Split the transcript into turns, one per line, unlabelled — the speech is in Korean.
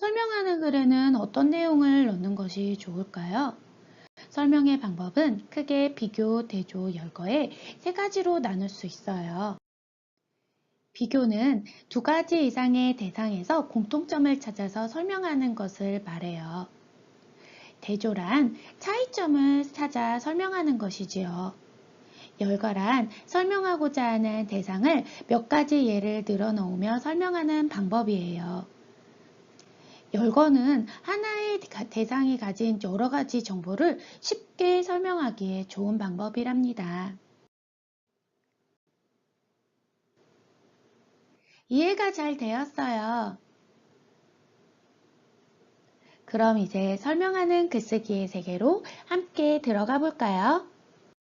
설명하는 글에는 어떤 내용을 넣는 것이 좋을까요? 설명의 방법은 크게 비교, 대조, 열거에 세 가지로 나눌 수 있어요. 비교는 두 가지 이상의 대상에서 공통점을 찾아서 설명하는 것을 말해요. 대조란 차이점을 찾아 설명하는 것이지요. 열거란 설명하고자 하는 대상을 몇 가지 예를 늘어 놓으며 설명하는 방법이에요. 열거는 하나의 대상이 가진 여러 가지 정보를 쉽게 설명하기에 좋은 방법이랍니다. 이해가 잘 되었어요. 그럼 이제 설명하는 글쓰기의 세계로 함께 들어가 볼까요?